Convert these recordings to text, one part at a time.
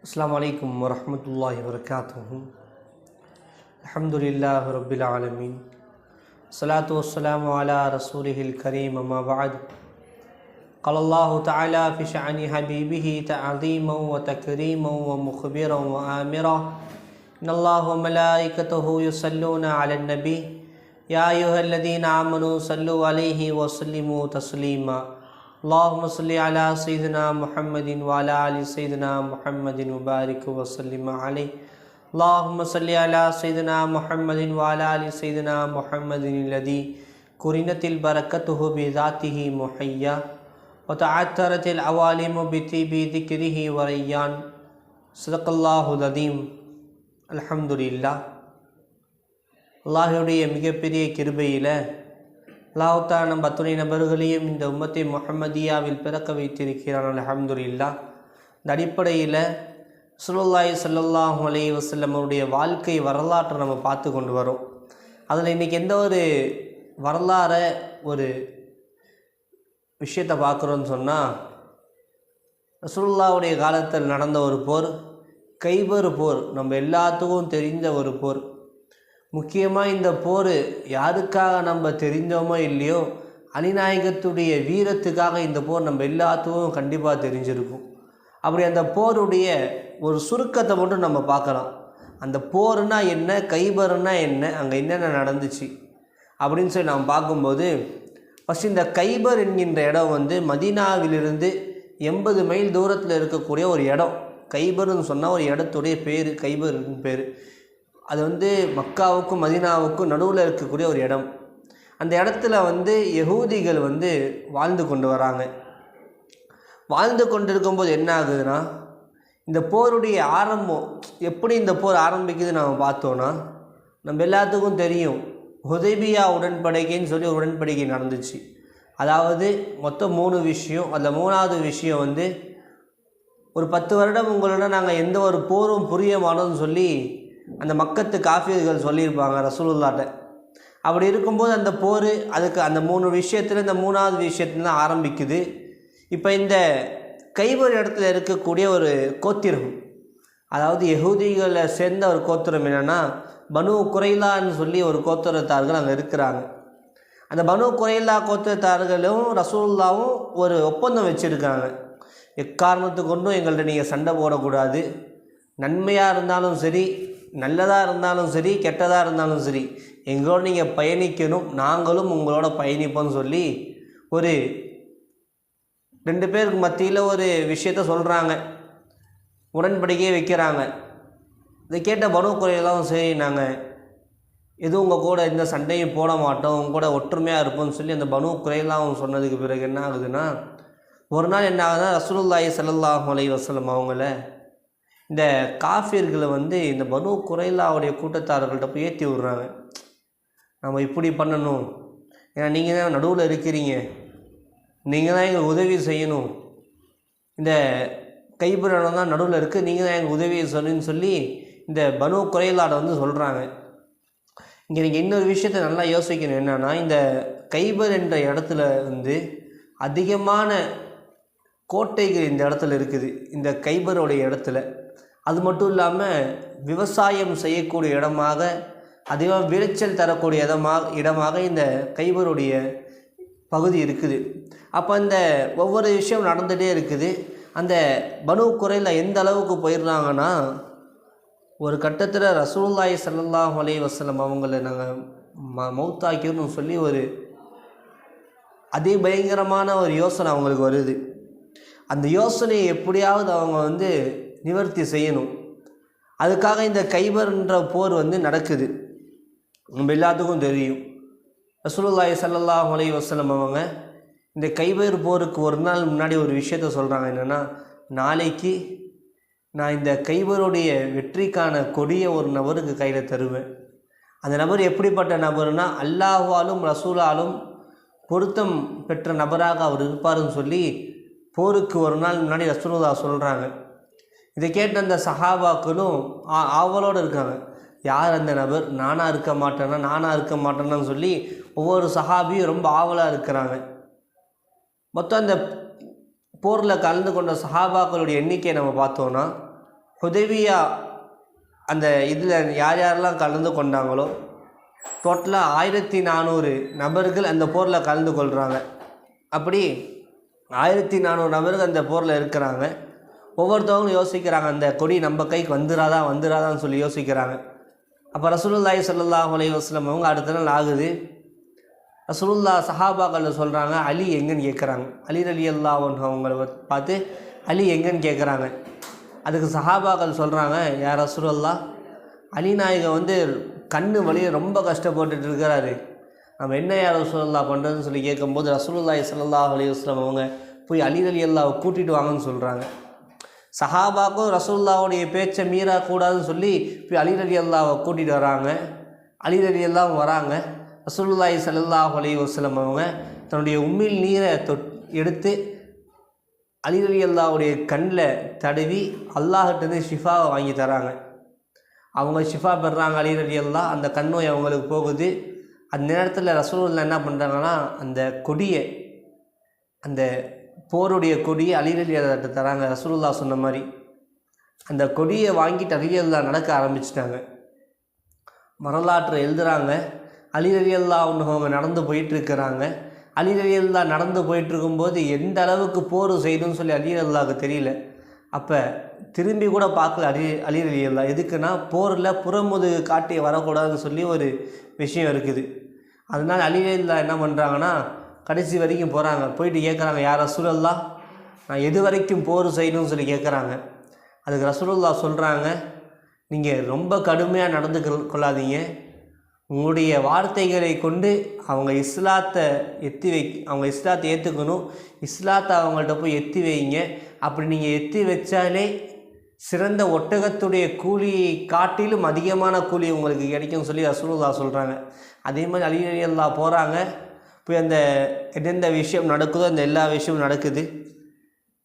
السلام عليكم ورحمة الله وبركاته الحمد لله رب العالمين الصلاة والسلام على رسوله الكريم أما بعد قال الله تعالى في شأن حبيبه تعظيما وتكريما ومخبرا وآمرا إن الله وملائكته يصلون على النبي يا أيها الذين آمنوا صلوا عليه وسلموا تسليما اللهم صل على سيدنا محمد وعلى آل سيدنا محمد وبارك وسلم عليه اللهم صل على سيدنا محمد وعلى آل سيدنا محمد الذي كرنت البركته بذاته محيا وتعثرت العوالم بطيب ذكره وريان صدق الله العظيم الحمد لله அல்லாஹுடைய மிகப்பெரிய கிருபையில் அல்லாஹால நம்ம அத்துணை நபர்களையும் இந்த உம்மத்தை முகமதியாவில் பிறக்க வைத்திருக்கிறான் அலமதுல்லா இந்த அடிப்படையில் சுல்லாய் சல்லாஹூ அலி வசல்லம் அவருடைய வாழ்க்கை வரலாற்றை நம்ம பார்த்து கொண்டு வரோம். அதில் இன்றைக்கி எந்த ஒரு வரலாறை ஒரு விஷயத்தை பார்க்குறோன்னு சொன்னால் ரசூலுல்லாவுடைய காலத்தில் நடந்த ஒரு போர் கைபர் போர் நம்ம எல்லாத்துக்கும் தெரிந்த ஒரு போர். முக்கியமாக இந்த போர் யாருக்காக நம்ம தெரிஞ்சோமோ இல்லையோ அணிநாயகத்துடைய வீரத்துக்காக இந்த போர் நம்ம எல்லாத்துக்கும் கண்டிப்பாக தெரிஞ்சிருக்கும். அப்படி அந்த போருடைய ஒரு சுருக்கத்தை மட்டும் நம்ம பார்க்கலாம். அந்த போர்னா என்ன கைபர்னா என்ன அங்கே என்னென்ன நடந்துச்சு அப்படின்னு சொல்லி நாம் பார்க்கும்போது ஃபஸ்ட் இந்த கைபர் என்கின்ற இடம் வந்து மதீனாவிலிருந்து எண்பது மைல் தூரத்தில் இருக்கக்கூடிய ஒரு இடம். கைபர்னு சொன்னால் ஒரு இடத்துடைய பேர் கைபர்னு பேர். அது வந்து மக்காவுக்கும் மதினாவுக்கும் நடுவில் இருக்கக்கூடிய ஒரு இடம். அந்த இடத்துல வந்து யகூதிகள் வந்து வாழ்ந்து கொண்டு வராங்க. வாழ்ந்து கொண்டு இருக்கும்போது என்ன ஆகுதுன்னா இந்த போருடைய ஆரம்பம் எப்படி இந்த போர் ஆரம்பிக்குது நம்ம பார்த்தோன்னா நம்ம எல்லாத்துக்கும் தெரியும். உதவியா உடன்படிக்கைன்னு சொல்லி ஒரு உடன்படிக்கை நடந்துச்சு. அதாவது மொத்தம் மூணு விஷயம் அதில் மூணாவது விஷயம் வந்து ஒரு பத்து வருடம் உங்களோட நாங்கள் எந்த ஒரு போரும் புரிய மாட்டோம்னு சொல்லி அந்த மக்கத்து காஃபியர்கள் சொல்லியிருப்பாங்க ரசூலுல்லாட்ட. அப்படி இருக்கும்போது அந்த போர் அதுக்கு அந்த மூணு விஷயத்தில் இந்த மூணாவது விஷயத்துல ஆரம்பிக்குது. இப்போ இந்த கைவர் இடத்துல இருக்கக்கூடிய ஒரு கோத்திரம் அதாவது யகூதிகளை சேர்ந்த ஒரு கோத்திரம் என்னென்னா பனு குறைலான்னு சொல்லி ஒரு கோத்திரத்தார்கள் அங்கே இருக்கிறாங்க. அந்த பனு குறைலா கோத்திரத்தார்களும் ரசூல்லாவும் ஒரு ஒப்பந்தம் வச்சுருக்காங்க. எக்காரணத்து கொண்டும் எங்கள்கிட்ட நீங்கள் சண்டை போடக்கூடாது. நன்மையாக இருந்தாலும் சரி நல்லதாக இருந்தாலும் சரி கெட்டதாக இருந்தாலும் சரி எங்களோட நீங்கள் பயணிக்கணும். நாங்களும் உங்களோட பயணிப்போம்னு சொல்லி ஒரு ரெண்டு பேருக்கு மத்தியில் ஒரு விஷயத்த சொல்கிறாங்க உடன்படிக்கையே வைக்கிறாங்க. இதை கேட்ட பனு குறையெல்லாம் சரி நாங்கள் எதுவும் உங்கள் கூட இந்த சண்டையும் போட மாட்டோம். உங்கள் கூட ஒற்றுமையாக இருப்போம்னு சொல்லி அந்த பனு குறையெல்லாம் சொன்னதுக்கு பிறகு என்ன ஆகுதுன்னா ஒரு நாள் என்ன ஆகுதுன்னா ரசூலுல்லாஹி ஸல்லல்லாஹு அலைஹி வசலம் அவங்கள இந்த காஃபியர்களை வந்து இந்த பனு குறைலாவுடைய கூட்டத்தாரர்கள்ட்ட போய் ஏற்றி விடுறாங்க. நம்ம இப்படி பண்ணணும். ஏன்னா நீங்கள் தான் நடுவில் இருக்கிறீங்க. நீங்கள் தான் எங்களுக்கு உதவி செய்யணும். இந்த கைபிரணம் தான் நடுவில் இருக்குது நீங்கள் தான் எங்களுக்கு உதவி சொல்லுன்னு சொல்லி இந்த பனு குறைலாட வந்து சொல்கிறாங்க இங்கே நீங்கள் இன்னொரு விஷயத்த நல்லா யோசிக்கணும். என்னென்னா இந்த கைபர் என்ற இடத்துல வந்து அதிகமான கோட்டைகள் இந்த இடத்துல இருக்குது. இந்த கைபருடைய இடத்துல. அது மட்டும் இல்லாமல் விவசாயம் செய்யக்கூடிய இடமாக அதிகமாக விளைச்சல் தரக்கூடிய இடமாக இடமாக இந்த கைபருடைய பகுதி இருக்குது. அப்போ அந்த ஒவ்வொரு விஷயம் நடந்துகிட்டே இருக்குது. அந்த பனு குறையில் எந்த அளவுக்கு போயிடுறாங்கன்னா ஒரு கட்டத்தில் ரசூல்லாய் சல்லாஹ் அலி வசலம் அவங்கள நாங்கள் ம மௌத்தாக்கியோன்னு சொல்லி ஒரு அதி பயங்கரமான ஒரு யோசனை அவங்களுக்கு வருது. அந்த யோசனையை எப்படியாவது அவங்க வந்து நிவர்த்தி செய்யணும். அதுக்காக இந்த கைபர்ன்ற போர் வந்து நடக்குது. நம்ம எல்லாத்துக்கும் தெரியும். ரசூலுல்லாஹி சல்லாஹ் அலி வசலம் அவங்க இந்த கைபர் போருக்கு ஒரு நாள் முன்னாடி ஒரு விஷயத்த சொல்கிறாங்க என்னென்னா நாளைக்கு நான் இந்த கைபருடைய வெற்றிக்கான கொடிய ஒரு நபருக்கு கையில் தருவேன். அந்த நபர் எப்படிப்பட்ட நபர்னா அல்லாஹாலும் ரசூலாலும் பொருத்தம் பெற்ற நபராக அவர் இருப்பாருன்னு சொல்லி போருக்கு ஒரு நாள் முன்னாடி ரசூலுல்லா சொல்கிறாங்க இதை கேட்ட அந்த சஹாபாக்களும் ஆவலோடு இருக்காங்க. யார் அந்த நபர்? நானாக இருக்க மாட்டேன்னா நானாக இருக்க மாட்டேன்னு சொல்லி ஒவ்வொரு சஹாபியும் ரொம்ப ஆவலாக இருக்கிறாங்க. மொத்தம் அந்த போரில் கலந்து கொண்ட சஹாபாக்களுடைய எண்ணிக்கையை நம்ம பார்த்தோன்னா உதவியாக அந்த இதில் யார் யாரெல்லாம் கலந்து கொண்டாங்களோ டோட்டலாக ஆயிரத்தி நானூறு நபர்கள் அந்த போரில் கலந்து கொள்கிறாங்க அப்படி ஆயிரத்தி நானூறு நபர்கள் அந்த போரில் இருக்கிறாங்க. ஒவ்வொருத்தவங்களும் யோசிக்கிறாங்க அந்த கொடி நம்ம கைக்கு வந்துடாதா வந்துடாதான்னு சொல்லி யோசிக்கிறாங்க. அப்போ ரசூலுல்லாஹி ஸல்லல்லாஹு அலைஹி வஸல்லம் அவங்க அடுத்த நாள் ஆகுது. ரசூலுல்லா சஹாபாக்கள் சொல்கிறாங்க அலி எங்கன்னு கேட்குறாங்க அலி அலி அல்லா அவங்கள பார்த்து அலி எங்கன்னு கேட்குறாங்க அதுக்கு சஹாபாக்கள் சொல்கிறாங்க யார் ரசூலுல்லா அலி நாயகம் வந்து கண்ணு வழிய ரொம்ப கஷ்டப்பட்டுட்டு இருக்கிறாரு. நம்ம என்ன யார் ரசூலுல்லா பண்ணுறதுன்னு சொல்லி கேட்கும்போது ரசூலுல்லாஹி ஸல்லல்லாஹு அலி வஸ்லம் அவங்க போய் அலி அலி அல்லாவை கூட்டிகிட்டு வாங்கன்னு சொல்கிறாங்க சஹாபாக்கும் ரசூல்லாவுடைய பேச்சை மீறக்கூடாதுன்னு சொல்லி போய் அலி அலி அல்லாவை கூட்டிகிட்டு வராங்க. அலி அலி வராங்க. ரசூல்லாய் சல்லாஹ் அலி வசலம் அவங்க தன்னுடைய உம்மில் நீரை தொட் எடுத்து அலி அலி அல்லாவுடைய கண்ணில் தடவி அல்லாஹிட்டேருந்து ஷிஃபாவை வாங்கி தராங்க. அவங்க ஷிஃபா பெறுறாங்க அலி அலி அல்லா அந்த கண்ணோய் அவங்களுக்கு போகுது. அந்த நேரத்தில் ரசூலுல்லா என்ன பண்ணுறாங்கன்னா அந்த கொடியை அந்த போருடைய கொடியை அலி தராங்க. ரசூலுல்லா சொன்ன மாதிரி. அந்த கொடியை வாங்கிட்டு அலி நடக்க ஆரம்பிச்சிட்டாங்க. வரலாற்றை எழுதுகிறாங்க அலிரலியல்லா ஒன்று அவங்க நடந்து போயிட்டுருக்கிறாங்க. அலிரலியல்லா நடந்து போயிட்டுருக்கும்போது எந்த அளவுக்கு போர் செய்யணும்னு சொல்லி அலிரல்லாவுக்கு தெரியல. அப்போ திரும்பி கூட பார்க்கல அலி அலிரலியல்லா அல்லா எதுக்குன்னா போரில் புறமுதுகு காட்டி வரக்கூடாதுன்னு சொல்லி ஒரு விஷயம் இருக்குது. அதனால் அலிரலியல்லா என்ன பண்ணுறாங்கன்னா கடைசி வரைக்கும் போகிறாங்க போயிட்டு கேட்குறாங்க யார் ரசூலல்லா நான் எது வரைக்கும் போர் செய்யணும்னு சொல்லி கேட்குறாங்க அதுக்கு ரசூலுல்லா சொல்கிறாங்க நீங்கள் ரொம்ப கடுமையாக நடந்து கொள்ளாதீங்க. உங்களுடைய வார்த்தைகளை கொண்டு அவங்க இஸ்லாத்தை எத்தி வை அவங்க இஸ்லாத்தை ஏற்றுக்கணும் இஸ்லாத்தை அவங்கள்ட்ட போய் எத்தி வைங்க. அப்படி நீங்கள் எத்தி வச்சாலே சிறந்த ஒட்டகத்துடைய கூலியை காட்டிலும் அதிகமான கூலி உங்களுக்கு கிடைக்கும்னு சொல்லி ரசூலுல்லா சொல்கிறாங்க அதே மாதிரி அலி அலி அல்லா போகிறாங்க இப்போ அந்த எந்தெந்த விஷயம் நடக்குதோ அந்த எல்லா விஷயமும் நடக்குது.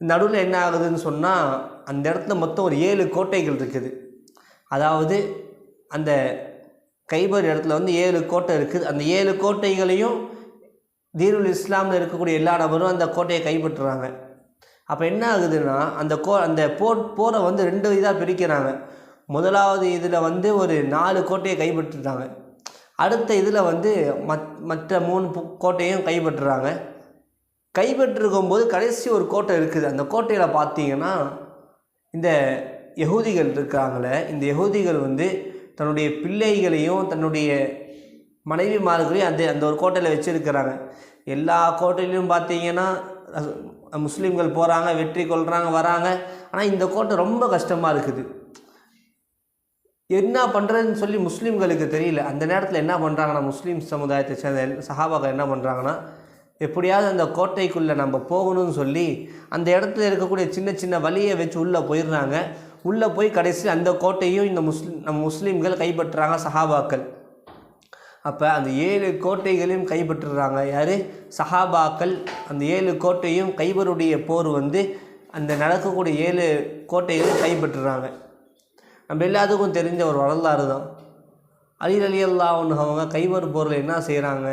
நடுவில் என்ன ஆகுதுன்னு சொன்னால் அந்த இடத்துல மொத்தம் ஒரு ஏழு கோட்டைகள் இருக்குது. அதாவது அந்த கைபர் இடத்துல வந்து ஏழு கோட்டை இருக்குது. அந்த ஏழு கோட்டைகளையும் தீனுல் இஸ்லாமில் இருக்கக்கூடிய எல்லா நபரும் அந்த கோட்டையை கைப்பற்றுறாங்க. அப்போ என்ன ஆகுதுன்னா அந்த கோ அந்த போர் போரை வந்து ரெண்டு இதாக பிரிக்கிறாங்க. முதலாவது இதில் வந்து ஒரு நாலு கோட்டையை கைப்பற்றுறாங்க அடுத்த இதில் வந்து மத் மற்ற மூணு கோட்டையும் கைப்பற்றுறாங்க. கைப்பற்றிருக்கும் போது கடைசி ஒரு கோட்டை இருக்குது. அந்த கோட்டையில் பார்த்தீங்கன்னா இந்த யகூதிகள் இருக்கிறாங்களே இந்த யகூதிகள் வந்து தன்னுடைய பிள்ளைகளையும் தன்னுடைய மனைவிமார்களையும் அந்த அந்த ஒரு கோட்டையில் வச்சுருக்கிறாங்க. எல்லா கோட்டையிலையும் பார்த்தீங்கன்னா முஸ்லீம்கள் போகிறாங்க வெற்றி கொள்கிறாங்க வராங்க. ஆனால் இந்த கோட்டை ரொம்ப கஷ்டமாக இருக்குது. என்ன பண்ணுறதுன்னு சொல்லி முஸ்லீம்களுக்கு தெரியல. அந்த நேரத்தில் என்ன பண்ணுறாங்கன்னா முஸ்லீம் சமுதாயத்தை சேர்ந்த சஹாபாக்கள் என்ன பண்ணுறாங்கன்னா எப்படியாவது அந்த கோட்டைக்குள்ளே நம்ம போகணும்னு சொல்லி அந்த இடத்துல இருக்கக்கூடிய சின்ன சின்ன வழியை வச்சு உள்ளே போயிடுறாங்க. உள்ளே போய் கடைசி அந்த கோட்டையும் இந்த முஸ்லீம் நம்ம முஸ்லீம்கள் கைப்பற்றுறாங்க சஹாபாக்கள். அப்போ அந்த ஏழு கோட்டைகளையும் கைப்பற்றுறாங்க. யார்? சஹாபாக்கள். அந்த ஏழு கோட்டையும் கைபருடைய போர் வந்து அந்த நடக்கக்கூடிய ஏழு கோட்டைகளையும் கைப்பற்றுறாங்க. நம்ம எல்லாத்துக்கும் தெரிஞ்ச ஒரு வரலாறு தான். அலி அலி அவங்க கைபர் போரில் என்ன செய்கிறாங்க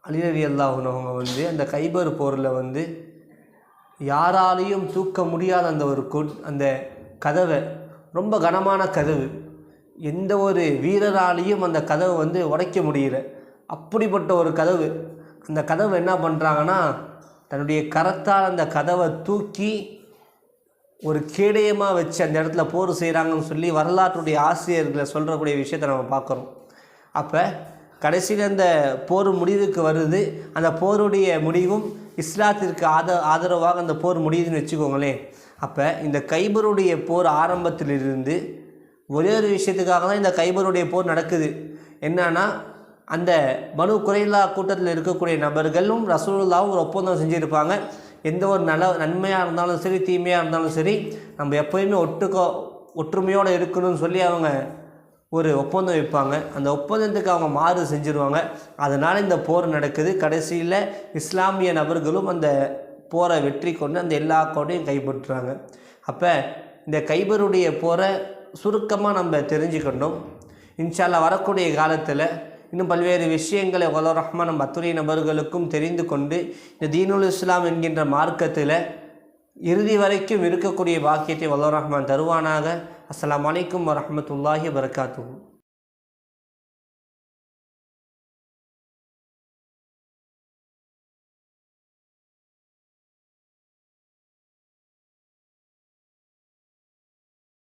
அலி அலி அல்லாஹ்னு அவங்க வந்து அந்த கைபர் போரில் வந்து யாராலையும் தூக்க முடியாத அந்த ஒரு கொ அந்த கதவை ரொம்ப கனமான கதவு எந்த ஒரு வீரராலையும் அந்த கதவை வந்து உடைக்க முடியல. அப்படிப்பட்ட ஒரு கதவு. அந்த கதவை என்ன பண்ணுறாங்கன்னா தன்னுடைய கரத்தால் அந்த கதவை தூக்கி ஒரு கேடயமாக வச்சு அந்த இடத்துல போர் செய்கிறாங்கன்னு சொல்லி வரலாற்றுடைய ஆசிரியர்களை சொல்கிறக்கூடிய விஷயத்தை நம்ம பார்க்குறோம் அப்போ கடைசியில் அந்த போர் முடிவுக்கு வருது. அந்த போருடைய முடிவும் இஸ்லாத்திற்கு ஆத ஆதரவாக அந்த போர் முடியுதுன்னு வச்சுக்கோங்களேன். அப்போ இந்த கைபருடைய போர் ஆரம்பத்திலிருந்து ஒரே ஒரு விஷயத்துக்காக தான் இந்த கைபருடைய போர் நடக்குது. என்னன்னா அந்த மனு குறைலா கூட்டத்தில் இருக்கக்கூடிய நபர்களும் ரசூலுல்லாவும் ஒரு ஒப்பந்தம் செஞ்சுருப்பாங்க. எந்த ஒரு நல்ல நன்மையாக இருந்தாலும் சரி தீமையாக இருந்தாலும் சரி நம்ம எப்போயுமே ஒட்டுக்கோ ஒற்றுமையோடு இருக்கணும்னு சொல்லி அவங்க ஒரு ஒப்பந்தம் வைப்பாங்க. அந்த ஒப்பந்தத்துக்கு அவங்க மாறு செஞ்சுருவாங்க. அதனால் இந்த போர் நடக்குது. கடைசியில் இஸ்லாமிய நபர்களும் அந்த போரை வெற்றி கொண்டு அந்த எல்லா கோட்டையும் கைப்பற்றுறாங்க. அப்போ இந்த கைபருடைய போரை சுருக்கமாக நம்ம தெரிஞ்சுக்கணும். இன்ஷால்லா வரக்கூடிய காலத்தில் இன்னும் பல்வேறு விஷயங்களை வல்ல ரஹ்மான் அத்துறை நபர்களுக்கும் தெரிந்து கொண்டு இந்த தீனுல் இஸ்லாம் என்கின்ற மார்க்கத்தில் இறுதி வரைக்கும் இருக்கக்கூடிய பாக்கியத்தை வல்ல ரஹ்மான் தருவானாக. அஸ்லாம் வலைக்கம் வரமத்துல்லாஹி வரகாத்துவோம்